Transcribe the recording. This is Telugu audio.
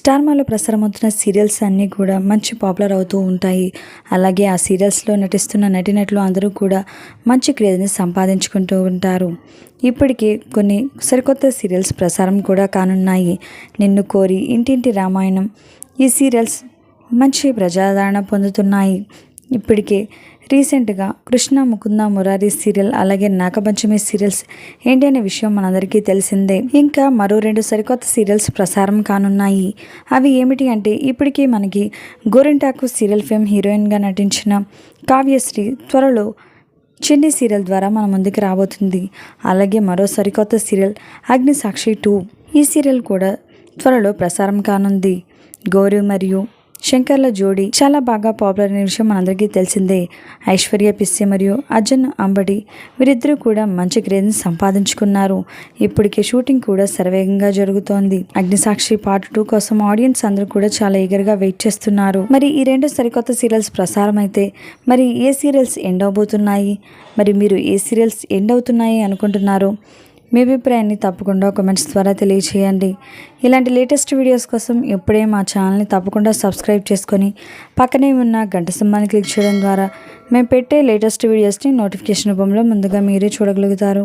స్టార్మాలో ప్రసారమవుతున్న సీరియల్స్ అన్నీ కూడా మంచి పాపులర్ అవుతూ ఉంటాయి. అలాగే ఆ సీరియల్స్లో నటిస్తున్న నటినట్లు అందరూ కూడా మంచి క్రేజ్ని సంపాదించుకుంటూ ఉంటారు. ఇప్పటికే కొన్ని సరికొత్త సీరియల్స్ ప్రసారం కూడా కానున్నాయి. నిన్ను కోరి ఇంటింటి రామాయణం. ఈ సీరియల్స్ మంచి ప్రజాదరణ పొందుతున్నాయి. ఇప్పటికే రీసెంట్గా కృష్ణ ముకుంద మురారి సీరియల్ అలాగే నాగపంచమి సీరియల్స్ ఏంటి అనే విషయం మనందరికీ తెలిసిందే. ఇంకా మరో రెండు సరికొత్త సీరియల్స్ ప్రసారం కానున్నాయి. అవి ఏమిటి అంటే ఇప్పటికీ మనకి గోరింటాకు సీరియల్ ఫేమ్ హీరోయిన్గా నటించిన కావ్యశ్రీ త్వరలో చిన్ని సీరియల్ ద్వారా మన ముందుకు రాబోతుంది. అలాగే మరో సరికొత్త సీరియల్ అగ్ని సాక్షి టూ ఈ సీరియల్ కూడా త్వరలో ప్రసారం కానుంది. గౌరీ మరియు శంకర్ల జోడి చాలా బాగా పాపులర్ అయిన విషయం మనందరికీ తెలిసిందే. ఐశ్వర్య పిస్సి మరియు అర్జున్ అంబడి వీరిద్దరూ కూడా మంచి క్రేజ్ని సంపాదించుకున్నారు. ఇప్పటికే షూటింగ్ కూడా శరవేగంగా జరుగుతోంది. అగ్నిసాక్షి పార్ట్ టూ కోసం ఆడియన్స్ అందరూ కూడా చాలా ఈగర్గా వెయిట్ చేస్తున్నారు. మరి ఈ రెండు సరికొత్త సీరియల్స్ ప్రసారం అయితే మరి ఏ సీరియల్స్ ఎండ్ అవబోతున్నాయి? మరి మీరు ఏ సీరియల్స్ ఎండ్ అవుతున్నాయి అనుకుంటున్నారు? మీ అభిప్రాయాన్ని తప్పకుండా కామెంట్స్ ద్వారా తెలియచేయండి. ఇలాంటి లేటెస్ట్ వీడియోస్ కోసం ఎప్పుడే మా ఛానల్ని తప్పకుండా సబ్స్క్రైబ్ చేసుకొని పక్కనే ఉన్న గంట సింహాన్ని క్లిక్ చేయడం ద్వారా మేము పెట్టే లేటెస్ట్ వీడియోస్ని నోటిఫికేషన్ రూపంలో ముందుగా మీరే చూడగలుగుతారు.